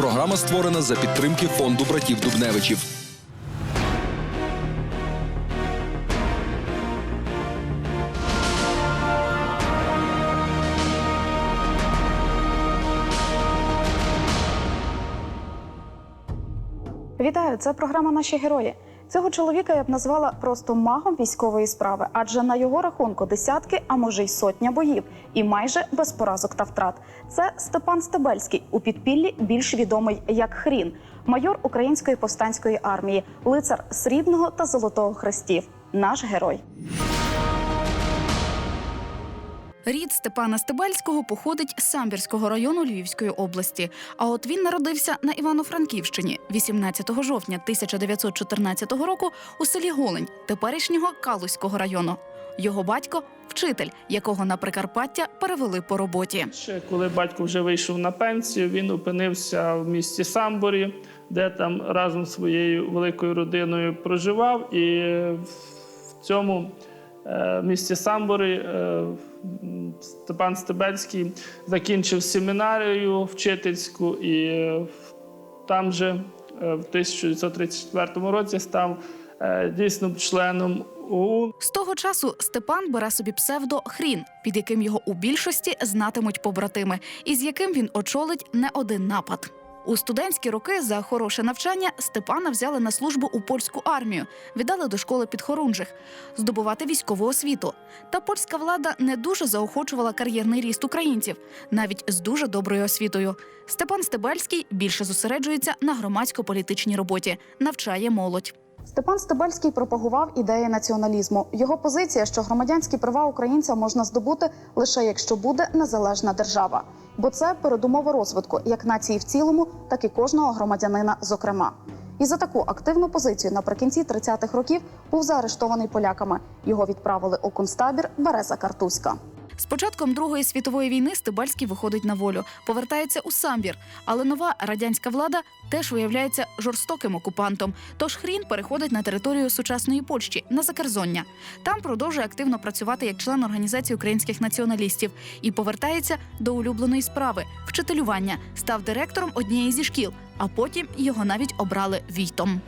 Програма створена за підтримки фонду братів Дубневичів. Вітаю, це програма Наші герої. Цього чоловіка я б назвала просто магом військової справи, адже на його рахунку десятки, а може й сотня боїв, і майже без поразок та втрат. Це Степан Стебельський у підпіллі більш відомий як Хрін, майор Української повстанської армії, лицар срібного та золотого хрестів. Наш герой. Рід Степана Стебельського походить з Самбірського району Львівської області. А от він народився на Івано-Франківщині 18 жовтня 1914 року у селі Голень, теперішнього Калузького району. Його батько вчитель, якого на Прикарпаття перевели по роботі. Ще коли батько вже вийшов на пенсію, він опинився в місті Самборі, де там разом зі своєю великою родиною проживав. І в цьому е, місті Самборі е, Степан Стебельський закінчив семінарію вчительську і е, там же в 1934 році став дійсно членом ОУН. З того часу Степан бере собі псевдо Хрін, під яким його у більшості знатимуть побратими, і з яким він очолить не один напад. У студентські роки за хороше навчання Степана взяли на службу у польську армію, віддали до школи підхорунжих, здобувати військову освіту. Та польська влада не дуже заохочувала кар'єрний ріст українців, навіть з дуже доброю освітою. Степан Стебельський більше зосереджується на громадсько-політичній роботі, навчає молодь. Степан Стебельський пропагував ідеї націоналізму. Його позиція, що громадянські права українця можна здобути лише якщо буде незалежна держава, бо це передумова розвитку як нації в цілому, так і кожного громадянина. Зокрема, і за таку активну позицію наприкінці 30-х років був заарештований поляками. Його відправили у концтабір Береза Картузька. З початком Другої світової війни Стебальський виходить на волю, повертається у самбір. Але нова радянська влада теж виявляється жорстоким окупантом. Тож Хрін переходить на територію сучасної Польщі на Закерзоння. Там продовжує активно працювати як член організації українських націоналістів і повертається до улюбленої справи вчителювання. Став директором однієї зі шкіл, а потім його навіть обрали війтом.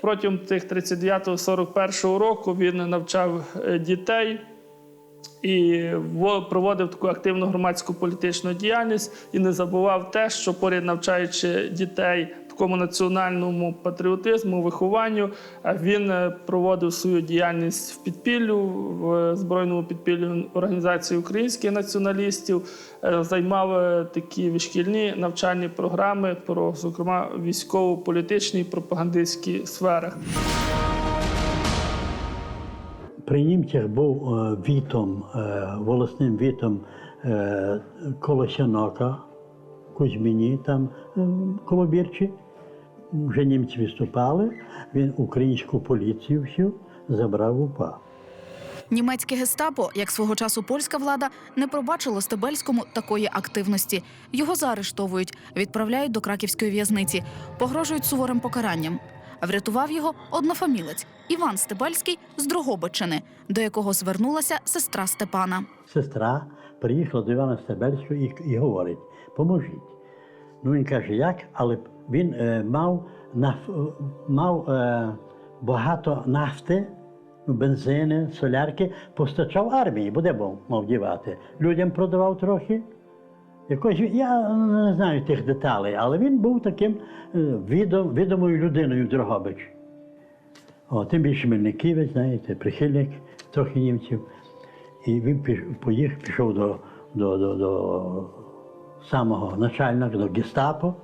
Протягом тих 39-41 року він навчав е, дітей і во- проводив таку активну громадську політичну діяльність і не забував те, що поряд навчаючи дітей такому національному патріотизму, вихованню, е, він е, проводив свою діяльність в підпіллю, в е, збройному підпіллю організації українських націоналістів, займав такі шкільні навчальні програми про, зокрема, військово-політичні і пропагандистські сферах. При німцях був е, вітом, е, волосним вітом е, Колосянока, Кузьміні, там е, коло Бірчі. Вже німці виступали, він українську поліцію всю забрав у ПА. Німецьке гестапо, як свого часу польська влада, не пробачило Стебельському такої активності. Його заарештовують, відправляють до краківської в'язниці, погрожують суворим покаранням. А врятував його однофамілець Іван Стебельський з Дрогобичини, до якого звернулася сестра Степана. Сестра приїхала до Івана Стебельського і, і говорить: поможіть. Ну він каже, як? Але він е, мав, наф, е, мав е, багато нафти, ну, бензини, солярки, постачав армії, бо де мав дівати. Людям продавав трохи. Якось, я не знаю тих деталей, але він був таким е, відом, відомою людиною в Дрогобичі. О, тим більше Мельниківець, знаєте, прихильник трохи німців. І він поїхав, пішов до, до, до, до самого начальника, до гестапо,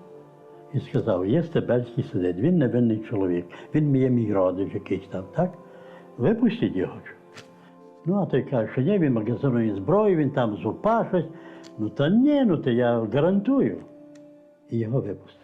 і сказав, є Стебельський сидить, він невинний чоловік, він є мій родич якийсь там, так? Випустіть його. Ну, а той каже, що ні, він магазинує зброю, він там з УПА щось. Ну та ні, ну то я гарантую. І його випустили.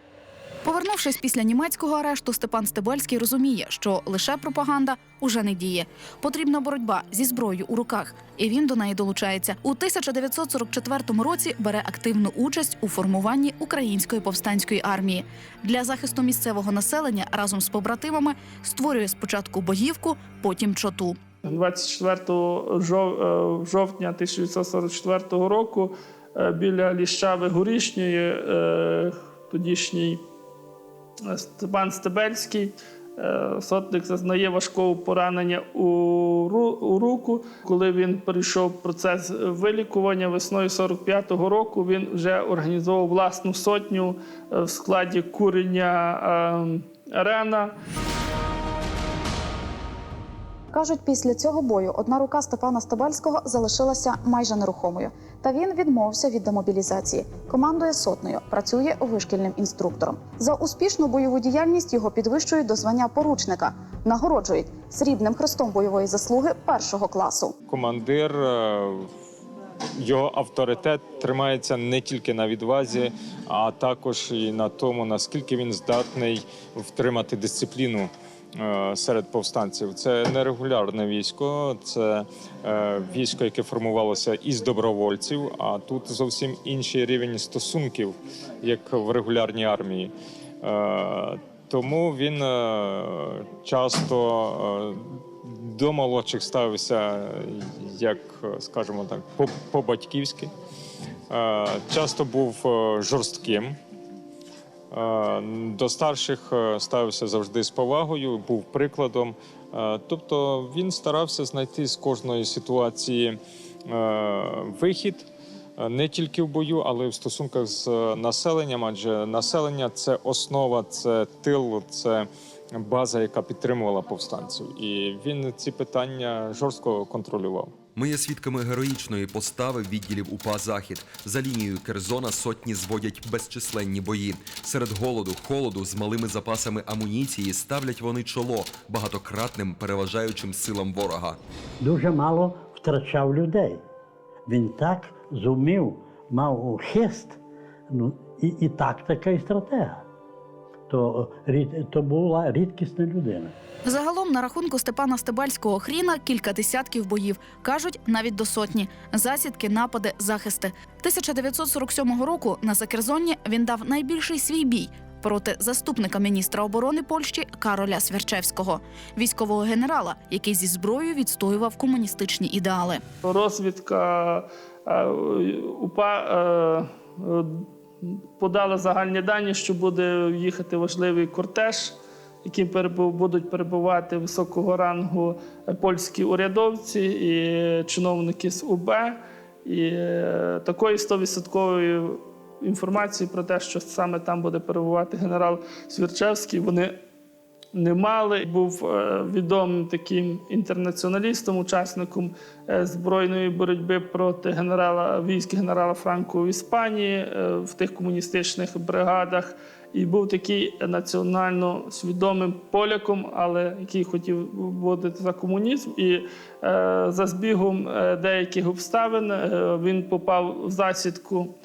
Повернувшись після німецького арешту, Степан Стебельський розуміє, що лише пропаганда уже не діє. Потрібна боротьба зі зброєю у руках, і він до неї долучається. У 1944 році бере активну участь у формуванні української повстанської армії. Для захисту місцевого населення разом з побратимами створює спочатку боївку, потім чоту. 24 жов- е, жовтня 1944 року біля Ліщави Горішньої е, тодішній е, Степан Стебельський. Е, Сотник зазнає важкого поранення у, ру- у руку. Коли він перейшов процес вилікування весною 45-го року, він вже організовував власну сотню е, в складі курення е, арена. Кажуть, після цього бою одна рука Степана Стебельського залишилася майже нерухомою. Та він відмовився від демобілізації. Командує сотнею, працює вишкільним інструктором. За успішну бойову діяльність його підвищують до звання поручника, нагороджують срібним хрестом бойової заслуги першого класу. командир, е, його авторитет тримається не тільки на відвазі, а також і на тому, наскільки він здатний втримати дисципліну. Е, Серед повстанців це нерегулярне військо, це е, військо, яке формувалося із добровольців. А тут зовсім інший рівень стосунків, як в регулярній армії. Е, тому він часто до молодших ставився, як, скажімо так, по- по-батьківськи. Е, Часто був жорстким. Е, До старших е, ставився завжди з повагою, був прикладом. Е, Тобто він старався знайти з кожної ситуації вихід не тільки в бою, але й в стосунках з населенням. Адже населення це основа, це тил, це база, яка підтримувала повстанців. І він ці питання жорстко контролював. Ми є свідками героїчної постави відділів УПА Захід. За лінією Керзона сотні зводять безчисленні бої. Серед голоду, холоду з малими запасами амуніції ставлять вони чоло багатократним переважаючим силам ворога. Дуже мало втрачав людей. Він так зумів, мав хист, ну, і, і тактика, і стратега. То, рід- то була рідкісна людина. Загалом на рахунку Степана Стебальського хріна кілька десятків боїв. Кажуть, навіть до сотні. Засідки, напади, захисти. 1947 року на Закерзонні він дав найбільший свій бій проти заступника міністра оборони Польщі Кароля Свярчевського, військового генерала, який зі зброєю відстоював комуністичні ідеали. Розвідка е, УПА подала загальні дані, що буде їхати важливий кортеж, яким будуть перебувати високого рангу польські урядовці і чиновники з УБ. І е, такої 100% інформації про те, що саме там буде перебувати генерал Свірчевський, вони не мали. Був е, відомим таким інтернаціоналістом, учасником е, збройної боротьби проти генерала військ генерала Франко в Іспанії е, в тих комуністичних бригадах. І був такий національно свідомим поляком, але який хотів бути за комунізм. І е, за збігом деяких обставин е, він попав в засідку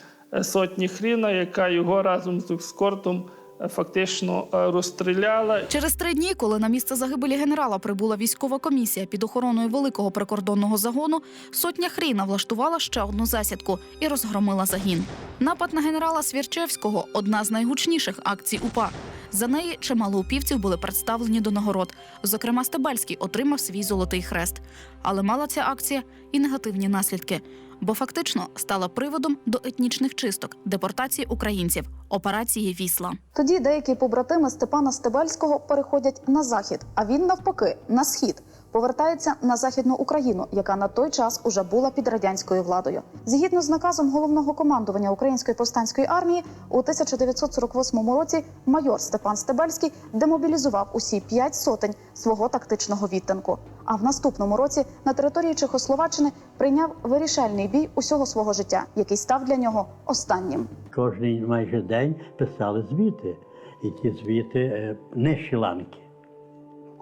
сотні хріна, яка його разом з ескортом е, фактично е, розстріляла. Через три дні, коли на місце загибелі генерала прибула військова комісія під охороною великого прикордонного загону, сотня хріна влаштувала ще одну засідку і розгромила загін. Напад на генерала Свірчевського одна з найгучніших акцій УПА. За неї чимало упівців були представлені до нагород. Зокрема, Стебальський отримав свій золотий хрест. Але мала ця акція і негативні наслідки, бо фактично стала приводом до етнічних чисток, депортації українців, операції Вісла. Тоді деякі побратими Степана Стебельського переходять на захід, а він навпаки на схід. Повертається на західну Україну, яка на той час уже була під радянською владою. Згідно з наказом головного командування Української повстанської армії, у 1948 році майор Степан Стебельський демобілізував усі п'ять сотень свого тактичного відтинку. А в наступному році на території Чехословаччини прийняв вирішальний бій усього свого життя, який став для нього останнім. Кожний майже день писали звіти. І ті звіти е, нижчі ланки,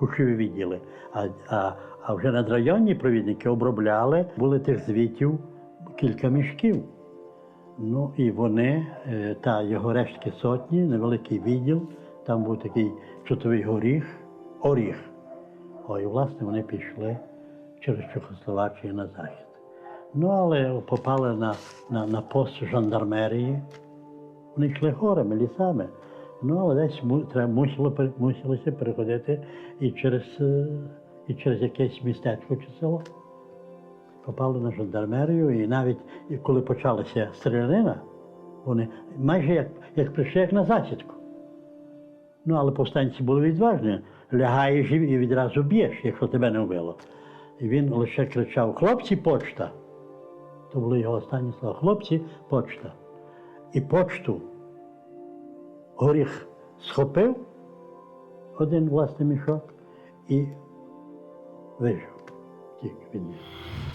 кушові відділи. А, а, а вже надрайонні провідники обробляли, були тих звітів кілька мішків. Ну і вони, е, та його рештки сотні, невеликий відділ, там був такий чутовий горіх, оріх. Ой, власне, вони пішли через Чехословаччину на захід. Ну, але попали на, на, на пост жандармерії. Вони йшли горами, лісами. Ну, але десь треба, мусило, мусилося переходити і через, е, і через якесь містечко чи село. Попали на жандармерію, і навіть коли почалася стрілянина, Вони майже як, як прийшли як на засідку. Ну, але повстанці були відважні. Лягаєш і відразу б'єш, якщо тебе не вбило. І він лише кричав: Хлопці, почта. То були його останні слова. Хлопці, почта. І почту горіх схопив один власний мішок і вижив.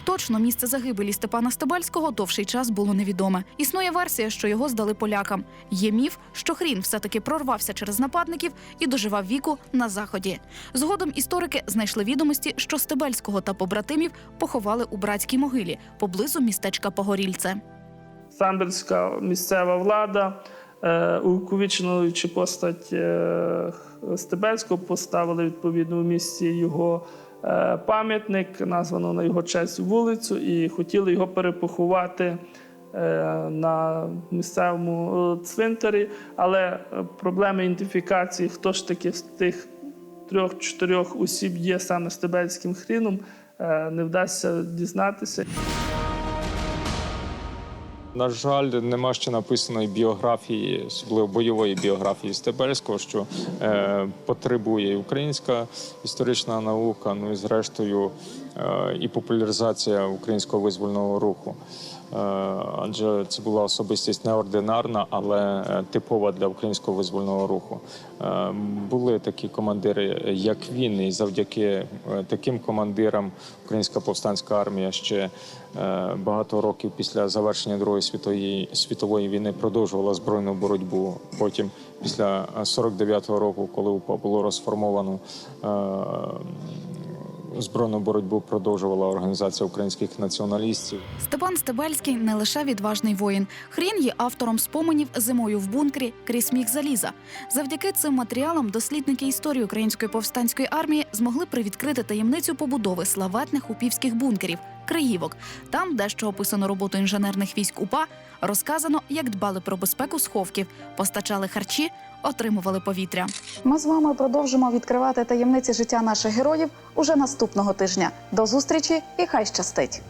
Точно місце загибелі Степана Стебельського довший час було невідоме. Існує версія, що його здали полякам. Є міф, що хрін все-таки прорвався через нападників і доживав віку на заході. Згодом історики знайшли відомості, що Стебельського та побратимів поховали у братській могилі поблизу містечка Погорільце. Самбірська місцева влада, е, увіковічнуючи постать е, Стебельського, поставили відповідно в місті його е, пам'ятник, названо на його честь вулицю, і хотіли його перепоховати на місцевому цвинтарі. Але проблеми ідентифікації, хто ж таки з тих трьох-чотирьох осіб є саме Стебельським хріном, не вдасться дізнатися. На жаль, нема ще написаної біографії, особливо бойової біографії Стебельського, що е, потребує і українська історична наука, ну і зрештою е, і популяризація українського визвольного руху. Е, адже це була особистість неординарна, але е, типова для українського визвольного руху. Е, були такі командири, як він, і завдяки таким командирам українська повстанська армія ще багато років після завершення Другої світової світової війни продовжувала збройну боротьбу. Потім, після 49-го року, коли УПА було розформовано. Збройну боротьбу продовжувала організація українських націоналістів. Степан Стебельський не лише відважний воїн. Хрін є автором споменів зимою в бункері крізь міг заліза. Завдяки цим матеріалам дослідники історії української повстанської армії змогли привідкрити таємницю побудови славетних упівських бункерів Криївок. Там, де що описано роботу інженерних військ УПА, розказано, як дбали про безпеку сховків, постачали харчі, отримували повітря. Ми з вами продовжимо відкривати таємниці життя наших героїв уже наступного тижня. До зустрічі і хай щастить!